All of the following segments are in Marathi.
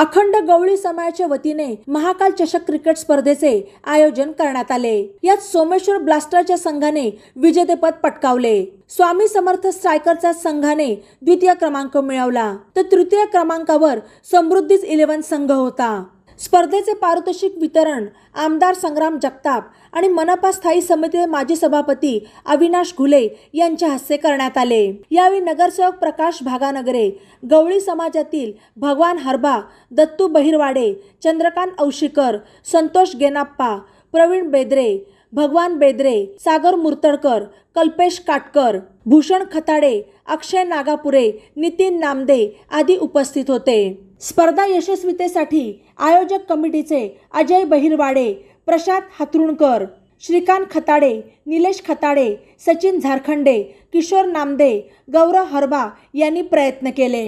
अखंड गवळी समाजाच्या वतीने महाकाल चषक क्रिकेट स्पर्धेचे आयोजन करण्यात आले. यात सोमेश्वर ब्लास्टरच्या संघाने विजेतेपद पटकावले. स्वामी समर्थ स्ट्रायकरच्या संघाने द्वितीय क्रमांक मिळवला. तर तृतीय क्रमांकावर समृद्धीज इलेव्हन संघ होता. स्पर्धेचे पारितोषिक वितरण आमदार संग्राम जगताप आणि मनपा स्थायी समितीचे माजी सभापती अविनाश घुले यांच्या हस्ते करण्यात आले. यावेळी नगरसेवक प्रकाश भागानगरे गवळी समाजातील भगवान हरबा दत्तू बहिरवाडे चंद्रकांत औशीकर संतोष गेनाप्पा प्रवीण बेदरे भगवान बेदरे सागर मुर्तडकर कल्पेश काटकर भूषण खताडे अक्षय नागापुरे नितीन नामदे आदी उपस्थित होते. स्पर्धा यशस्वीतेसाठी आयोजक कमिटीचे अजय बहिरवाडे प्रशांत हातरुणकर श्रीकांत खताडे निलेश खताडे सचिन झारखंडे किशोर नामदे गौरव हरबा यांनी प्रयत्न केले.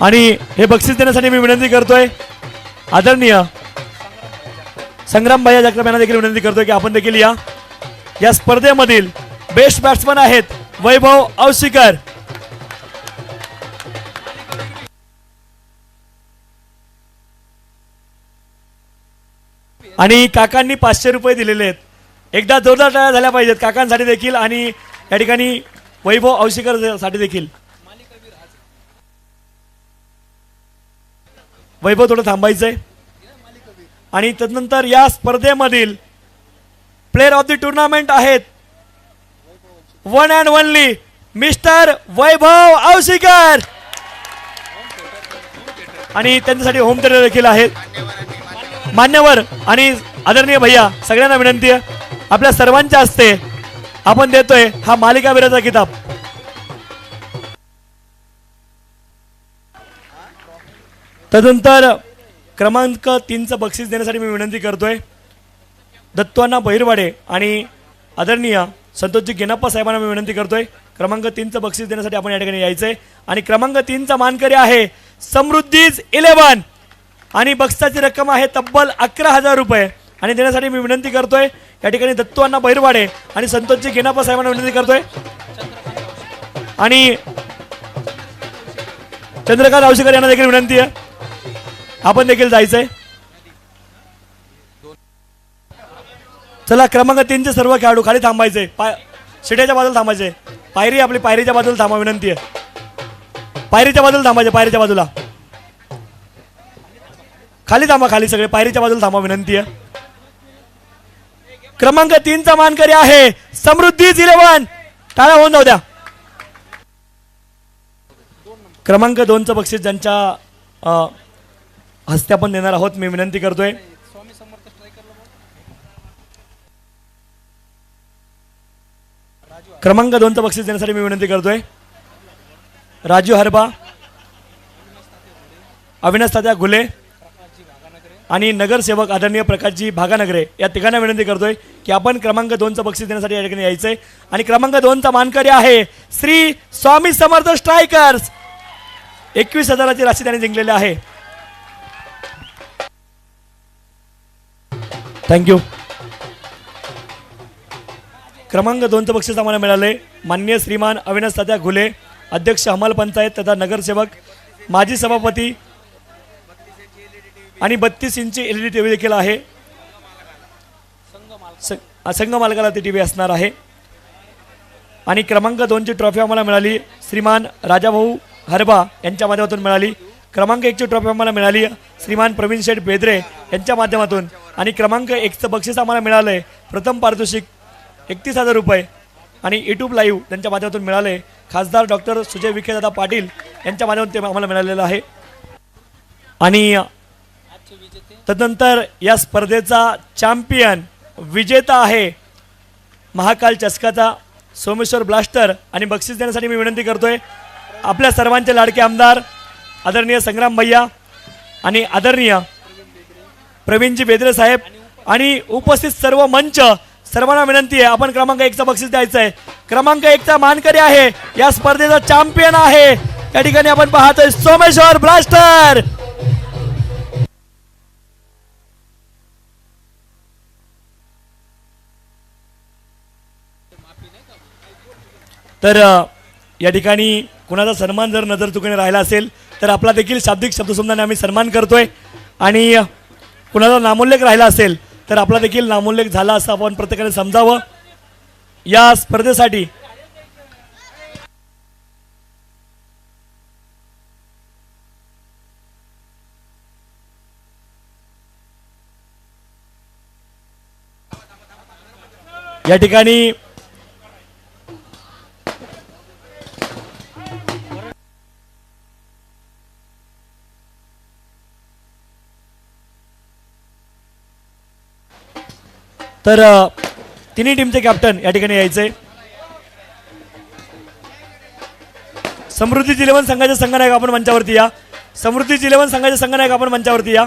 आणि हे बक्षीस देण्यासाठी मी विनंती करतोय आदरणीय संग्राम भैया जगताप यांना देखील विनंती करतोय की आपण देखील या या स्पर्धेमधील बेस्ट बॅट्समन आहेत वैभव औसीकर आणि काकांनी पाचशे रुपये दिलेले आहेत. एकदा जोरदार टाळ्या झाल्या पाहिजेत काकांसाठी देखील आणि या ठिकाणी वैभव औशिकरसाठी देखील. वैभव थोडं थांबायचंय. आणि तदनंतर या स्पर्धेमधील प्लेअर ऑफ द टुर्नामेंट आहेत. One and only mister Vaibhav Aushikar. आणि त्यांच्यासाठी होम थिएटर देखील आहेत मान्यवर आणि आदरणीय भैया सगळ्यांना विनंती आहे. आपल्या सर्वांच्या हस्ते आपण देतोय हा मालिका मालिकावीराचा किताब तदनंतर क्रमांक तीनचं बक्षीस देण्यासाठी मी विनंती करतोय. दत्तवाना बहिरवाडे आणि आदरणीय संतोषजी गेनाप्पा साहेबांना मी विनंती करतोय. क्रमांक तीनचं बक्षीस देण्यासाठी आपण या ठिकाणी यायचंय. आणि क्रमांक तीनचा मानकरी आहे समृद्धीज इलेव्हन. आणि बक्साची रक्कम आहे तब्बल अकरा हजार रुपये. आणि देण्यासाठी मी विनंती करतोय या ठिकाणी दत्तवांना बहिरवाडे आणि संतोषजी घेनापा साहेबांना विनंती करतोय. आणि चंद्रकांत आवशेकर यांना देखील विनंती आहे. आपण देखील जायचंय. चला क्रमांक तीनचे सर्व खेळाडू खाली थांबायचे. पाय शिट्याच्या बाजूला थांबायचे. पायरी आपली पायरीच्या बाजूला थांबा विनंती आहे. पायरीच्या बाजूला थांबायचे पायरीच्या बाजूला. खाली थांबा खाली सगळे पायरीच्या बाजूला थांबा विनंती आहे. क्रमांक तीनचा मानकरी आहे समृद्धी इलेवन टाळा होऊन जाऊ द्या. क्रमांक दोनचं बक्षीस ज्यांच्या हस्ते आपण देणार आहोत मी विनंती करतोय. क्रमांक दोनचं बक्षीस देण्यासाठी मी विनंती करतोय. राजू हरबा अविनाश तात्या घुले आणि नगरसेवक आदरणीय प्रकाशजी भागानगरे या तिघांना विनंती करतोय की आपण क्रमांक दोनचं बक्षीस देण्यासाठी या ठिकाणी यायचंय. आणि क्रमांक दोनचा मानकरी आहे श्री स्वामी समर्थ स्ट्रायकर्स. एकवीस हजाराची राशी त्यांनी जिंकलेली आहे. थँक्यू क्रमांक दोनचं बक्षीस आम्हाला मिळाले मान्य श्रीमान अविनाश तात्या घुले अध्यक्ष हमाल पंचायत तथा नगरसेवक माजी सभापती आणि बत्तीस इंची L E D T V देखील आहे. संघ मालकाला ती टी व्ही असणार आहे. आणि क्रमांक दोनची ट्रॉफी आम्हाला मिळाली. श्रीमान राजाभाऊ हरबा यांच्या माध्यमातून मिळाली. क्रमांक एकची ट्रॉफी आम्हाला मिळाली. श्रीमान प्रवीण शेठ बेदरे यांच्या माध्यमातून. आणि क्रमांक एकचं बक्षीस आम्हाला मिळालं आहे प्रथम पारितोषिक एकतीस हजार रुपये. आणि यूट्यूब लाईव्ह त्यांच्या माध्यमातून मिळाले खासदार डॉक्टर सुजय विखेदादा पाटील यांच्या माध्यमातून ते आम्हाला मिळालेलं आहे. आणि तदनंतर या स्पर्धेचा चॅम्पियन विजेता आहे महाकाल चषकाचा सोमेश्वर ब्लास्टर. आणि बक्षीस देण्यासाठी मी विनंती करतोय आपल्या सर्वांचे लाडके आमदार आदरणीय संग्राम भैया आणि आदरणीय प्रवीणजी बेदरे साहेब आणि उपस्थित सर्व मंच सर्वांना विनंती आहे आपण क्रमांक एकचा बक्षीस द्यायचं आहे क्रमांक एकचा मानकरी आहे या स्पर्धेचा चॅम्पियन आहे. या ठिकाणी आपण पाहतोय सोमेश्वर ब्लास्टर. तर या ठिकाणी कुणाचा सन्मान जर नजर चुकीने राहिला असेल तर आपला देखील शाब्दिक शब्दसंधाने आम्ही सन्मान करतोय. आणि कुणाला नामोल्लेख राहिला असेल तर आपला देखील नामोल्लेख झाला असं आपण प्रत्येकाने समजावं. या स्पर्धेसाठी या ठिकाणी तर तिन्ही टीमचे कॅप्टन या ठिकाणी यायचे. समृद्धी जिलेवन संघाचे संघनायक आपण मंचावरती या. समृद्धी जिलेवन संघाचे संघनायक आपण मंचावरती या.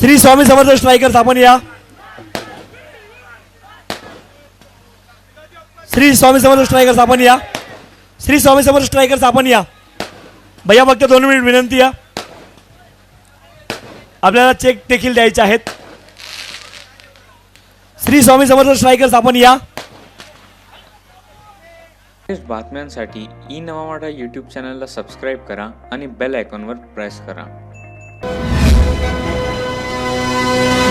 श्री स्वामी समर्थ स्ट्रायकर्स आपण या. श्री स्वामी समर्थ स्ट्रायकर्स आपण या. श्री स्वामी समर्थ स्ट्रायकर्स आपण या. भैया फक्त दोन मिनिट विनंती या. आपल्याला चेक देखील द्यायचे आहेत. श्री स्वामी समर्थ स्ट्रायकर्स आपण या. बातम्यांसाठी ई नवा मराठा यूट्यूब चॅनलला सबस्क्राईब करा आणि बेल आयकॉनवर प्रेस करा. Bye.